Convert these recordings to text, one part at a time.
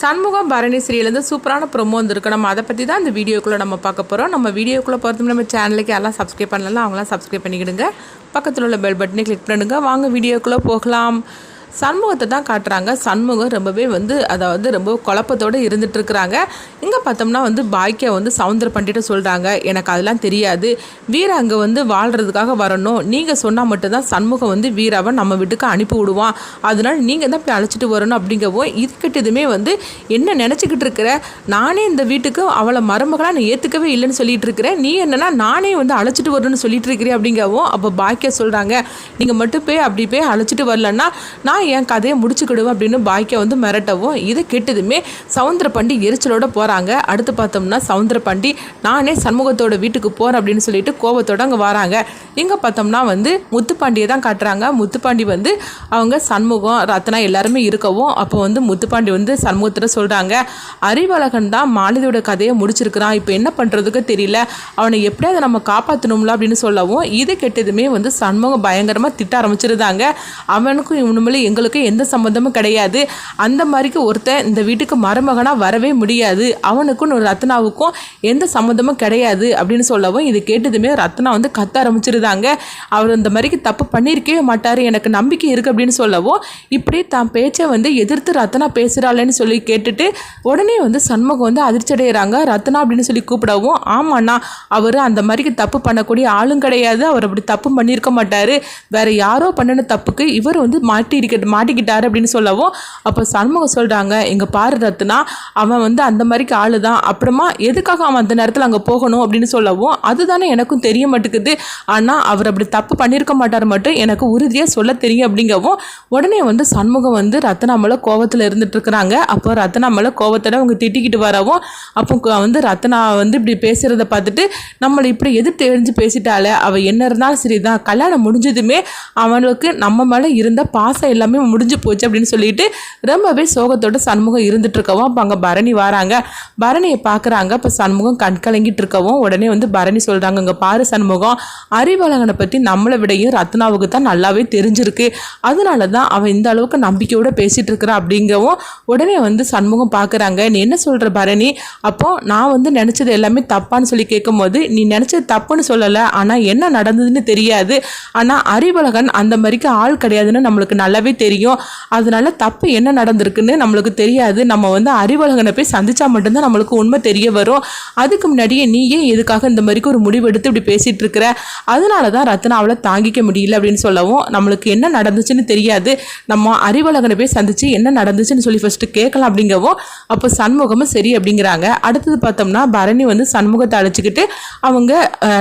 சண்முகம் பரணி ஸ்ரீலேருந்து சூப்பரான ப்ரொமோ வந்துருக்கு. நம்ம அதை பற்றி தான் இந்த வீடியோக்குள்ளே நம்ம பார்க்க போகிறோம் நம்ம வீடியோக்குள்ளே பொறுத்து நம்ம சேனலுக்கு எல்லாம் சப்ஸ்கிரைப் பண்ணலாம் அவங்களாம் சப்ஸ்கிரைப் பண்ணிக்கிடுங்க. பக்கத்தில் உள்ள பெல் பட்டனை கிளிக் பண்ணுங்கள் வாங்க வீடியோக்குள்ளே போகலாம். சண்முகத்தை தான் காட்டுறாங்க. சண்முகம் ரொம்பவே வந்து அதாவது ரொம்ப குழப்பத்தோடு இருந்துட்டு இருக்கிறாங்க இங்கே பார்த்தோம்னா வந்து பாக்கியா வந்து சவுந்தர பண்டிட்ட சொல்கிறாங்க எனக்கு அதெல்லாம் தெரியாது. வீரா அங்கே வந்து வாழ்கிறதுக்காக வரணும். நீங்கள் சொன்னால் மட்டும்தான் சண்முகம் வந்து வீராவை நம்ம வீட்டுக்கு அனுப்பி விடுவான். அதனால் நீங்கள் தான் போய் அழைச்சிட்டு வரணும் அப்படிங்கவோ இதுக்கிட்டதுமே வந்து என்ன நினச்சிக்கிட்டு இருக்கிற? நானே இந்த வீட்டுக்கு அவளை மருமகளாக நான் ஏற்றுக்கவே இல்லைன்னு சொல்லிட்டு இருக்கிறேன். நீ என்னன்னா நானே வந்து அழைச்சிட்டு வரணும்னு சொல்லிட்டு இருக்கிறேன் அப்படிங்கவும் அப்போ பாக்கியா சொல்கிறாங்க நீங்கள் மட்டும் போய் அப்படி போய் அழைச்சிட்டு வரலன்னா நான் என் கதையை முடிச்சுக்கிடுவேன் அப்படின்னு பாக்கியா வந்து மிரட்டவும் இதை கெட்டதுமே சவுந்தர பண்டி எரிச்சலோட போகிறாங்க அடுத்து பார்த்தோம்னா சவுந்தர பண்டி நானே சண்முகத்தோட வீட்டுக்கு போகிறேன் அப்படின்னு சொல்லிட்டு கோபத்தோட அங்கே வராங்க. இங்கே பார்த்தோம்னா வந்து முத்துப்பாண்டியை தான் காட்டுறாங்க. முத்துப்பாண்டி வந்து அவங்க சண்முகம் ரத்னா எல்லாருமே இருக்கவும் அப்போ வந்து முத்துப்பாண்டி வந்து சண்முகத்தில் சொல்கிறாங்க அறிவழகன் தான் மாலதியோட கதையை முடிச்சிருக்கிறான். இப்போ என்ன பண்ணுறதுக்கு தெரியல. அவனை எப்படியாவது நம்ம காப்பாற்றணும்ல அப்படின்னு சொல்லவும் இது கெட்டதுமே வந்து சண்முகம் பயங்கரமாக திட்ட ஆரம்பிச்சிருந்தாங்க. அவனுக்கும் இவனுமே எங்களுக்கும் எந்த சம்மந்தமும் கிடையாது. அந்த மாதிரிக்கு ஒருத்தன் இந்த வீட்டுக்கு மருமகனாக வரவே முடியாது. அவனுக்கும் ஒரு ரத்னாவுக்கும் எந்த சம்மந்தமும் கிடையாது அப்படின்னு சொல்லவும் இது கேட்டதுமே ரத்னா வந்து கத்த ஆரம்பிச்சிருந்தாங்க. அவர் இந்த மாதிரிக்கு தப்பு பண்ணியிருக்கவே மாட்டார். எனக்கு நம்பிக்கை இருக்குது அப்படின்னு சொல்லவும் இப்படி தான் பேச்சை வந்து எதிர்த்து ரத்னா பேசுகிறாளேன்னு சொல்லி கேட்டுட்டு உடனே வந்து சண்முகம் வந்து அதிர்ச்சி அடைகிறாங்க ரத்னா அப்படின்னு சொல்லி கூப்பிடவும் ஆமாண்ணா அவர் அந்த மாதிரிக்கு தப்பு பண்ணக்கூடிய ஆளும் கிடையாது. அவர் அப்படி தப்பு பண்ணியிருக்க மாட்டார். வேற யாரோ பண்ணின தப்புக்கு இவர் வந்து மாட்டிருக்க மாட்டிக்கிட்டாரு அப்படின்னு சொல்லவும் அப்போ சண்முகம் சொல்கிறாங்க இங்கே பாரு ரத்னா அவன் வந்து அந்த மாதிரிக்கு ஆளு தான் அப்புறமா எதுக்காக அவன் அந்த நேரத்தில் அங்கே போகணும்? அப்படின்னு சொல்லவும் அதுதானே எனக்கும் தெரிய மாட்டேங்குது. ஆனால் அவர் அப்படி தப்பு பண்ணியிருக்க மாட்டார் மட்டும் எனக்கு உறுதியாக சொல்ல தெரியும். அப்படிங்கவும் உடனே வந்து சண்முகம் வந்து ரத்னாமலை கோவத்தில் இருந்துட்டு இருக்கிறாங்க அப்போ ரத்னாமலை கோவத்தோட அவங்க திட்டிக்கிட்டு வரவும் அப்போ வந்து ரத்னா வந்து இப்படி பேசுகிறத பார்த்துட்டு நம்மளை இப்படி எதிர்த்து தெரிஞ்சு பேசிட்டால அவள் என்ன இருந்தாலும் சரிதான். கல்யாணம் முடிஞ்சதுமே அவனுக்கு நம்ம மேலே இருந்த பாசம் எல்லாமே முடிஞ்சு போச்சு அப்படின்னு சொல்லிட்டு ரொம்பவே சோகத்தோட சண்முகம் இருந்துட்டு இருக்கவும் அப்போ அங்கே பரணி வராங்க. பரணியை பார்க்குறாங்க இப்போ சண்முகம் கண் கலங்கிட்டு இருக்கவும் உடனே வந்து பரணி சொல்கிறாங்க இங்கே பாரு சண்முகம் அறிவழகனை பற்றி நம்மளை விடையும் ரத்னாவுக்கு தான் நல்லாவே தெரிஞ்சிருக்கு. அதனால தான் அவன் இந்த அளவுக்கு நம்பிக்கையோட பேசிகிட்டு இருக்கிறான் அப்படிங்கவும் உடனே வந்து சண்முகம் பார்க்குறாங்க நீ என்ன சொல்கிற பரணி? அப்போ நான் வந்து நினச்சது எல்லாமே தப்பான்னு சொல்லி கேட்கும்போது நீ நினச்சது தப்புன்னு சொல்லலை. ஆனால் என்ன நடந்ததுன்னு தெரியாது. ஆனால் அறிவழகன் அந்த மாதிரிக்கு ஆள் கிடையாதுன்னு நம்மளுக்கு நல்லாவே தெரியும். அதனால தப்பு என்ன நடந்திருக்குன்னு நம்மளுக்கு தெரியாது. நம்ம வந்து அறிவழகனை போய் சந்திச்சா மட்டும்தான் நம்மளுக்கு உண்மை தெரிய வரும். அதுக்கு முன்னாடியே நீ ஏன் எதுக்காக இந்த மாதிரிக்கு ஒரு முடிவு எடுத்து இப்படி பேசிட்டு இருக்கிற? அதனால தான் ரத்னா அவளை தாங்கிக்க முடியல அப்படின்னு சொல்லவும் நம்மளுக்கு என்ன நடந்துச்சுன்னு தெரியாது. நம்ம அறிவழகனை போய் சந்திச்சு என்ன நடந்துச்சுன்னு சொல்லி ஃபர்ஸ்ட் கேட்கலாம் அப்படிங்கவும் அப்போ சண்முகமும் சரி அப்படிங்கிறாங்க. அடுத்தது பார்த்தோம்னா பரணி வந்து சண்முகத்தை அழைச்சிக்கிட்டு அவங்க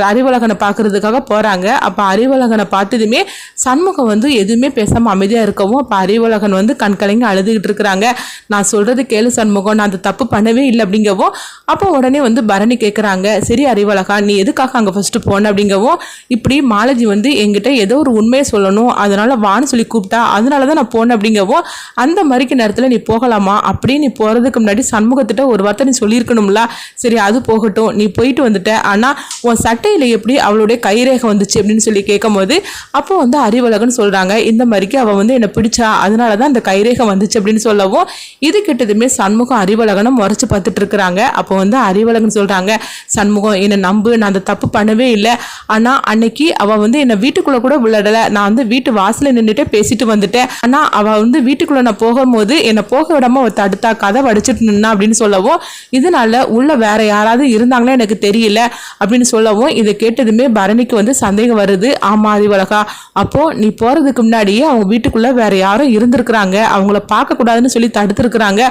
அறிவழகனை பார்க்கறதுக்காக போகிறாங்க அப்போ அறிவழகனை பார்த்ததுமே சண்முகம் வந்து எதுவுமே பேசாமல் அமைதியாக இருக்கவும் அப்போ அறிவழகன் வந்து கண்கலைங்க அழுதுகிட்டு இருக்கிறாங்க. நான் சொல்கிறது கேளு சண்முகம் நான் அந்த தப்பு பண்ணவே இல்லை அப்படிங்கவும் அப்போ உடனே வந்து பரணி கேட்குறாங்க சரி அறிவழகா நீ எதுக்காக அங்கே ஃபஸ்ட்டு போன? அப்படிங்கவும் இப்படி மாலஜி வந்து எங்கிட்ட ஏதோ ஒரு உண்மையை சொல்லணும் அதனால வான்னு சொல்லி கூப்பிட்டா அதனால தான் நான் போனேன் அப்படிங்கவும் அந்த மாதிரிக்கு நேரத்தில் நீ போகலாமா? அப்படியே நீ போகிறதுக்கு முன்னாடி சண்முகத்திட்ட ஒரு வார்த்தை நீ சொல்லியிருக்கணும்ல. சரி அது போகட்டும் நீ போயிட்டு வந்துட்ட. ஆனால் உன் சட்டையில் எப்படி அவளுடைய கைரேகை வந்துச்சு? அப்படின்னு சொல்லி கேட்கும் போது அப்போ வந்து அறிவழகன் சொல்கிறாங்க இந்த மாதிரிக்கு அவள் வந்து என்னை பிடிச்சா அதனால தான் அந்த கைரேகை வந்துச்சு அப்படின்னு சொல்லவும் இது கிட்டதுமே சண்முகம் அறிவலகனும் முறைச்சு பார்த்துட்டு இருக்கிறாங்க. அப்போ வந்து அறிவழகன் சொல்கிறாங்க சண்முகம் என்னை நம்பு நான் அந்த தப்பு பண்ணவே இல்லை. ஆனால் அன்னைக்கு அவள் வந்து என்னை வீட்டுக்குள்ளே கூட விளையாடலை. நான் வந்து வீட்டு வாசலில் நின்றுட்டு பேசிட்டு வந்துட்டேன். ஆனால் அவள் வந்து வீட்டுக்குள்ளே நான் போகும்போது என்னை போக விடாம அவள் தடுத்தா கதை வடிச்சிட்டு நின்னா அப்படின்னு சொல்லவும் இதனால உள்ள வேற யாராவது இருந்தாங்களே எனக்கு தெரியல அப்படின்னு சொல்லவும் இதை கேட்டதுமே பரணிக்கு வந்து சந்தேகம் வருது. ஆமா அறிவழகா அப்போ நீ போறதுக்கு முன்னாடியே அவங்க வீட்டுக்குள்ள வேற யாரும் இருந்திருக்கிறாங்க. அவங்கள பார்க்க கூடாதுன்னு சொல்லி தடுத்திருக்கிறாங்க.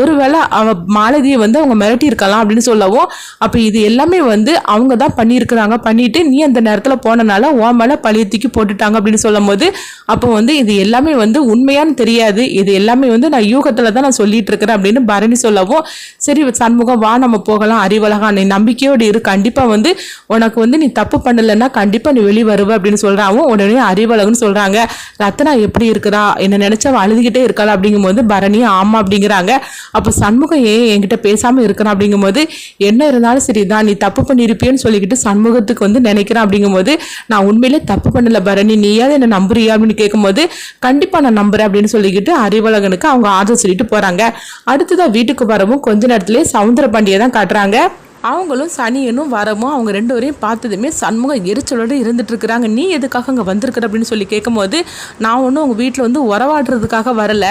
ஒருவேளை அவ மாலதியை வந்து அவங்க மிரட்டி இருக்கலாம் அப்படின்னு சொல்லவும் அப்போ இது எல்லாமே வந்து அவங்க தான் பண்ணியிருக்கிறாங்க. பண்ணிட்டு நீ அந்த நேரத்தில் போனனால உன் மேலே பழைய தூக்கி போட்டுட்டாங்க அப்படின்னு சொல்லும் போது அப்போ வந்து இது எல்லாமே வந்து உண்மையான்னு தெரியாது. இது எல்லாமே வந்து நான் யூகத்தில் தான் நான் சொல்லிட்டு இருக்கிறேன் அப்படின்னு பரணி சொல்லவும் சரி சண்முகம் வா நம்ம போகலாம். அறிவழகா நீ நம்பிக்கையோடு இரு. கண்டிப்பாக வந்து உனக்கு வந்து நீ தப்பு பண்ணலைன்னா கண்டிப்பாக நீ வெளியே வருவ அப்படின்னு சொல்கிறாவும் உடனே அறிவழகுன்னு சொல்கிறாங்க ரத்னா எப்படி இருக்கிறா? இருக்காளா என்ன நினைச்சா அழுதுகிட்டே இருக்காளா அப்படிங்கும்போது பரணி ஆமா அப்படிங்கிறாங்க. அப்போ சண்முகம் ஏன் என்கிட்ட பேசாம இருக்கிறான் அப்படிங்கும்போது என்ன இருந்தாலும் சரிதான் நீ தப்பு பண்ணியிருப்பியன்னு சொல்லிக்கிட்டு சண்முகத்துக்கு வந்து நினைக்கிறேன் அப்படிங்கும்போது நான் உண்மையிலே தப்பு பண்ணல பரணி நீயாவது என்ன நம்புறியா அப்படின்னு கேட்கும்போது கண்டிப்பா நான் நம்புறேன் அப்படின்னு சொல்லிக்கிட்டு அறிவழகனுக்கு அவங்க ஆதரவு சொல்லிட்டு போறாங்க. அடுத்ததான் வீட்டுக்கு வரவும் கொஞ்ச நேரத்திலே சவுந்தர பாண்டியை தான் காட்டுறாங்க. அவங்களும் சனியனும் வரமும் அவங்க ரெண்டு வரையும் பார்த்ததுமே சண்முகம் எரிச்சலோடு இருந்துட்டுருக்குறாங்க. நீ எதுக்காக அங்கே வந்திருக்கிற அப்படின்னு சொல்லி கேட்கும்போது நான் ஒன்றும் உங்கள் வீட்டில் வந்து உறவாடுறதுக்காக வரல.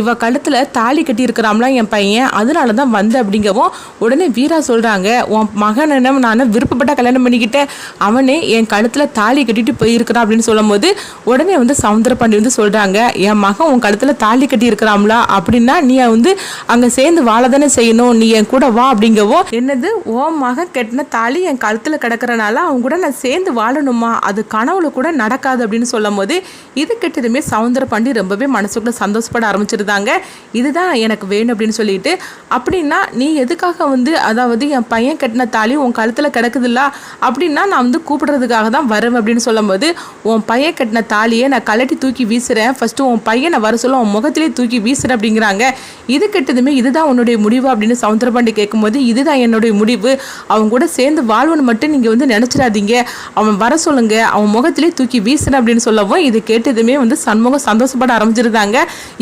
இவ கழுத்தில் தாலி கட்டியிருக்கிறாம்லாம் என் பையன் அதனால தான் வந்தேன் அப்படிங்கவும் உடனே வீரா சொல்கிறாங்க உன் மகன் என்ன நான் விருப்பப்பட்ட கல்யாணம் பண்ணிக்கிட்டேன். அவனே என் கழுத்தில் தாலி கட்டிட்டு போயிருக்கிறான். அப்படின்னு சொல்லும்போது உடனே வந்து சவுந்தரபாண்டி வந்து சொல்கிறாங்க என் மகன் உன் கழுத்தில் தாலி கட்டியிருக்கிறாம்லாம் அப்படின்னா நீ வந்து அங்கே சேர்ந்து வாழ தானே செய்யணும். நீ என் கூட வா அப்படிங்கவோ என்னது ஓ மகன் கெட்டின தாலி என் கழுத்தில் கிடக்கிறனால அவங்க கூட நான் சேர்ந்து வாழணுமா? அது கனவுல கூட நடக்காது அப்படின்னு சொல்லும் போது இது கெட்டதுமே சவுந்தர பாண்டி ரொம்பவே மனசுக்குள்ள சந்தோஷப்பட ஆரம்பிச்சிருந்தாங்க. இதுதான் எனக்கு வேணும் அப்படின்னு சொல்லிட்டு. அப்படின்னா நீ எதுக்காக வந்து அதாவது என் பையன் கட்டின தாலி உன் கழுத்தில் கிடக்குதுல்ல அப்படின்னா நான் வந்து கூப்பிடுறதுக்காக தான் வருவேன் அப்படின்னு சொல்லும்போது உன் பையன் கட்டின தாலியை நான் கலட்டி தூக்கி வீசுறேன். ஃபஸ்ட்டு உன் பையனை வர சொல்ல உன் முகத்திலே தூக்கி வீசுறேன் அப்படிங்கிறாங்க. இது கெட்டதுமே இதுதான் உன்னுடைய முடிவு அப்படின்னு சவுந்தரபாண்டி கேட்கும்போது இதுதான் என்னுடைய முடிவு அவங்க கூட சேர்ந்து வாழ்வன் மட்டும் நீங்கள் வந்து நினச்சிடாதீங்க. அவன் வர சொல்லுங்க. அவன் முகத்திலே தூக்கி வீசுறேன் அப்படின்னு சொல்லவும் இது கேட்டதுமே வந்து சண்முகம் சந்தோஷப்பட ஆரம்பிச்சிருந்தாங்க.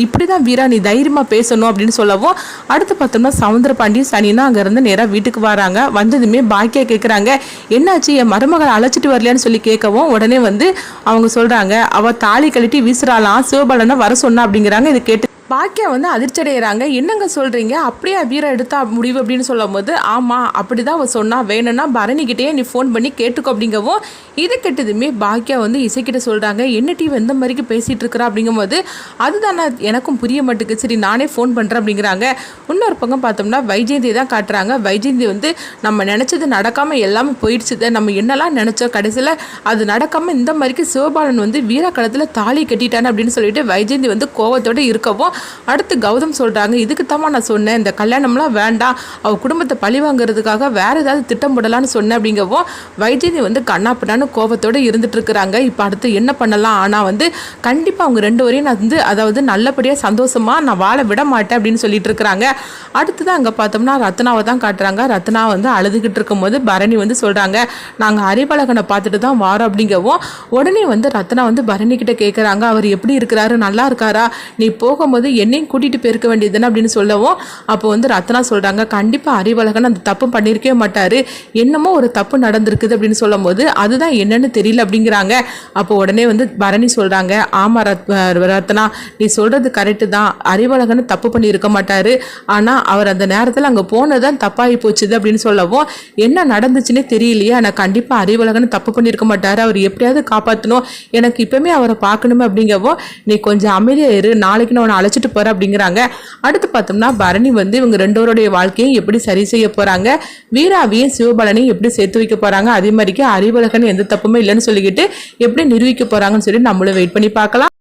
இப்படி தான் வீரா நீ தைரியமாக பேசணும் அப்படின்னு சொல்லவும் அடுத்து பார்த்தோம்னா சவுந்தர பாண்டியும் சனினா அங்கேருந்து நேராக வீட்டுக்கு வராங்க. வந்ததுமே பாக்கியா கேட்குறாங்க என்னாச்சு? என் மருமகளை அழைச்சிட்டு வரலையான்னு சொல்லி கேட்கவும் உடனே வந்து அவங்க சொல்கிறாங்க அவள் தாலி கழட்டி வீசுறாளாம். சிவபாலனை வர சொன்னா அப்படிங்கிறாங்க. இது கேட்டு பாக்கியா வந்து அதிர்ச்சி அடைகிறாங்க என்னங்க சொல்கிறீங்க அப்படியே வீரம் எடுத்தா முடிவு அப்படின்னு சொல்லும் போது ஆமாம் அப்படி தான் அவள் சொன்னா. வேணும்னா பரணிக்கிட்டே நீ ஃபோன் பண்ணி கேட்டுக்கோ அப்படிங்கவும் இது கெட்டதுமே பாக்கியா வந்து இசைக்கிட்ட சொல்கிறாங்க என்ன டிவி எந்த மாதிரிக்கு பேசிகிட்டு இருக்கிறா அப்படிங்கும்போது அதுதான் எனக்கும் புரிய மாட்டேங்குது. சரி நானே ஃபோன் பண்ணுறேன் அப்படிங்கிறாங்க. இன்னொரு பக்கம் பார்த்தோம்னா வைஜெயந்தி தான் காட்டுறாங்க. வைஜெயந்தி வந்து நம்ம நினச்சது நடக்காமல் எல்லாமே போயிடுச்சு. நம்ம என்னெல்லாம் நினச்சோம் கடைசியில் அது நடக்காமல் இந்த மாதிரிக்கு சிவபாலன் வந்து வீரக்களத்தில் தாலி கட்டிட்டான் அப்படின்னு சொல்லிட்டு வைஜெயந்தி வந்து கோவத்தோடு இருக்கவும் அடுத்து கௌதம் சொல்கிறாங்க இதுக்குத்தாம்மா நான் சொன்னேன் இந்த கல்யாணம்லாம் வேண்டாம். அவள் குடும்பத்தை பழி வாங்குறதுக்காக வேறு ஏதாவது திட்டம் போடலான்னு சொன்னேன் அப்படிங்கவும் வைஜெயந்தி வந்து கண்ணாப்பிட்டான்னு கோபத்தோடு இருந்துட்டு இருக்கிறாங்க. இப்போ அடுத்து என்ன பண்ணலாம்? ஆனால் வந்து கண்டிப்பாக அவங்க ரெண்டு வரையும் நான் வந்து அதாவது நல்லபடியாக சந்தோஷமாக நான் வாழ விட மாட்டேன் அப்படின்னு சொல்லிட்டு இருக்கிறாங்க. தான் அங்கே பார்த்தோம்னா ரத்னாவை தான் காட்டுறாங்க. ரத்னா வந்து அழுதுகிட்டு இருக்கும்போது பரணி வந்து சொல்கிறாங்க நாங்கள் அறிவழகனை பார்த்துட்டு தான் வாரோம் அப்படிங்கவும் உடனே வந்து ரத்னா வந்து பரணி கிட்ட கேட்குறாங்க அவர் எப்படி இருக்கிறாரு? நல்லா இருக்காரா? நீ போகும்போது என்னையும் கூட்டிகிட்டு போயிருக்க வேண்டியதுன்னு அப்படின்னு சொல்லவும் அப்போ வந்து ரத்னா சொல்கிறாங்க கண்டிப்பாக அறிவழகன் அந்த தப்பு பண்ணியிருக்கவே மாட்டார். என்னமோ ஒரு தப்பு நடந்திருக்குது அப்படின்னு சொல்லும் போது அதுதான் என்னன்னு தெரியல அப்படிங்கிறாங்க. அப்போ உடனே வந்து பரணி சொல்கிறாங்க ஆமாம் ரத் ரத்னா நீ சொல்கிறது கரெக்டு தான். அறிவழகன் தப்பு பண்ணியிருக்க மாட்டார். ஆனால் அவர் அந்த நேரத்தில் அங்கே போனதான் தப்பாகி போச்சுது அப்படின்னு சொல்லவும் என்ன நடந்துச்சுன்னே தெரியலையே. ஆனால் கண்டிப்பாக அறிவழகன் தப்பு பண்ணியிருக்க மாட்டார். அவர் எப்படியாவது காப்பாற்றணும் எனக்கு இப்போமே அவரை பார்க்கணுமே அப்படிங்கவோ நீ கொஞ்சம் அமைதியாக இரு. நாளைக்கு நான் உன்னை வச்சுட்டு போகிறேன் அப்படிங்கிறாங்க. அடுத்து பார்த்தோம்னா பரணி வந்து இவங்க ரெண்டோருடைய வாழ்க்கையை எப்படி சரி செய்ய போகிறாங்க வீராவையும் சிவபாலனையும் எப்படி சேர்த்து வைக்க போகிறாங்க அதே மாதிரிக்கு அறிவழகன் எந்த தப்புமே இல்லைன்னு சொல்லிக்கிட்டு எப்படி நிரூபிக்க போகிறாங்கன்னு சொல்லி நம்மளும் வெயிட் பண்ணி பார்க்கலாம்.